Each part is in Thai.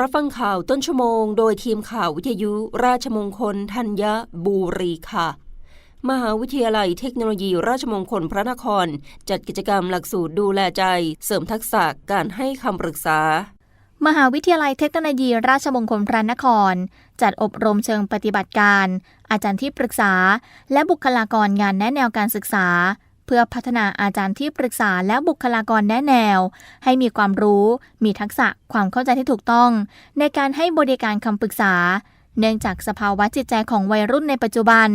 รับฟังข่าวต้นชั่วโมง โดยทีมข่าววิทยุ ราชมงคลธัญบุรีค่ะ มหาวิทยาลัยเทคโนโลยี ราชมงคลพระนคร จัดกิจกรรมหลักสูตรดูแลใจ เสริมทักษะการให้คำปรึกษา มหาวิทยาลัยเทคโนโลยี ราชมงคลพระนคร จัดอบรมเชิงปฏิบัติการ อาจารย์ที่ปรึกษา และบุคลากรงานแนะแนวการศึกษา เพื่อพัฒนาอาจารย์ที่ปรึกษาและบุคลากรแนะแนว ให้มีความรู้ มีทักษะความเข้าใจที่ถูกต้อง ในการให้บริการคำปรึกษา เนื่องจากสภาวะจิตใจของวัยรุ่นในปัจจุบัน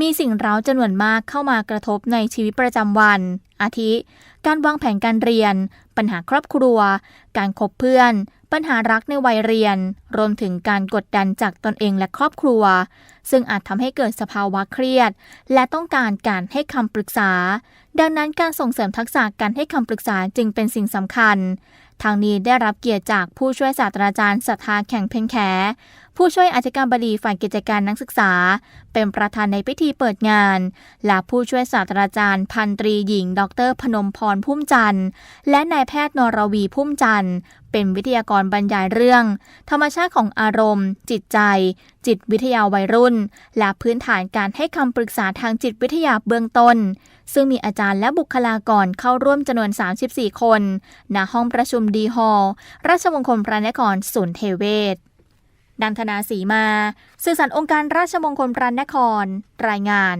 มีสิ่งเร้าจำนวนมากเข้ามากระทบในชีวิตประจำวัน อาทิ การวางแผนการเรียน ปัญหาครอบครัว การคบเพื่อน ปัญหารักในวัยเรียน รวมถึงการกดดันจากตนเองและครอบครัว ซึ่งอาจทำให้เกิดสภาวะเครียด และต้องการการให้คำปรึกษา ดังนั้นการส่งเสริมทักษะการให้คำปรึกษาจึงเป็นสิ่งสำคัญทางนี้ได้รับเกียรติจากผู้ช่วยศาสตราจารย์สัทธาแข่งเพ็ญแข ผู้ช่วยอธิการบดีฝ่ายกิจการนักศึกษา เป็นประธานในพิธีเปิดงาน และผู้ช่วยศาสตราจารย์พันตรีหญิง ดร พนมพรพุ่มจันทร์ และนายแพทย์นรวีพุ่มจันทร์ เป็นวิทยากรบรรยายเรื่อง ธรรมชาติของอารมณ์ จิตใจ จิตวิทยาวัยรุ่น และพื้นฐานการให้คำปรึกษาทางจิตวิทยาเบื้องต้น ซึ่งมีอาจารย์และบุคลากรเข้าร่วมจำนวน 34 คน ณ ห้องประชุมดีฮอลล์ราชมงคลพระนครศูนย์เทเวศ ดังธนาสีมา สื่อสารองค์การราชมงคลพระนคร รายงาน